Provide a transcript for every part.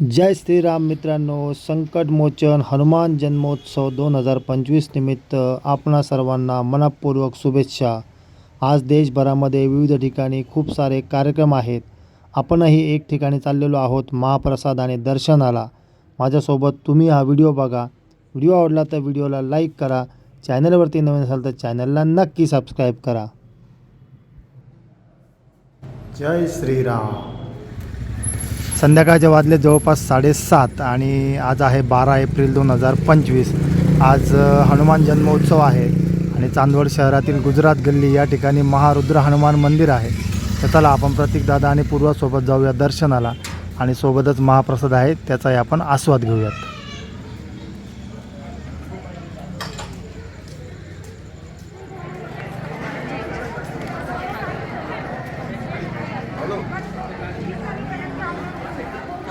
जय श्रीराम मित्रांनो संकटमोचन हनुमान जन्मोत्सव दोन हजार पंचवीस निमित्त आपणा सर्वांना मनपूर्वक शुभेच्छा. आज देशभरामध्ये विविध ठिकाणी खूप सारे कार्यक्रम आहेत. आपणही एक ठिकाणी चाललेलो आहोत महाप्रसाद आणि दर्शनाला. माझ्यासोबत तुम्ही हा व्हिडिओ बघा. व्हिडिओ आवडला तर व्हिडिओला लाईक करा. चॅनलवरती नवीन असाल तर चॅनलला नक्की सबस्क्राईब करा. जय श्रीराम. संध्याकाळचे वाजले जवळपास साडेसात आणि आज आहे बारा एप्रिल दोन हजार पंचवीस. आज हनुमान जन्मोत्सव आहे आणि चांदवड शहरातील गुजरात गल्ली या ठिकाणी महारुद्र हनुमान मंदिर आहे. तर चला आपण प्रतीकदादा आणि पूर्वासोबत जाऊया दर्शनाला आणि सोबतच महाप्रसाद आहे त्याचाही आपण आस्वाद घेऊयात.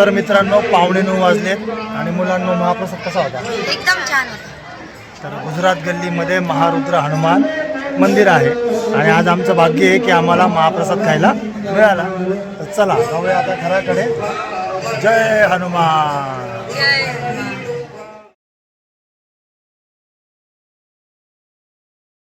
तर मित्रांनो पावणे नऊ वाजलेत आणि मुलांनो महाप्रसाद कसा होता? एकदम छान होतं. तर गुजरात गल्लीमध्ये महारुद्र हनुमान मंदिर आहे. आणि आज आमचं भाग्य आहे की आम्हाला महाप्रसाद खायला मिळाला. तर चला जाऊया आता घराकडे. जय हनुमान. जय.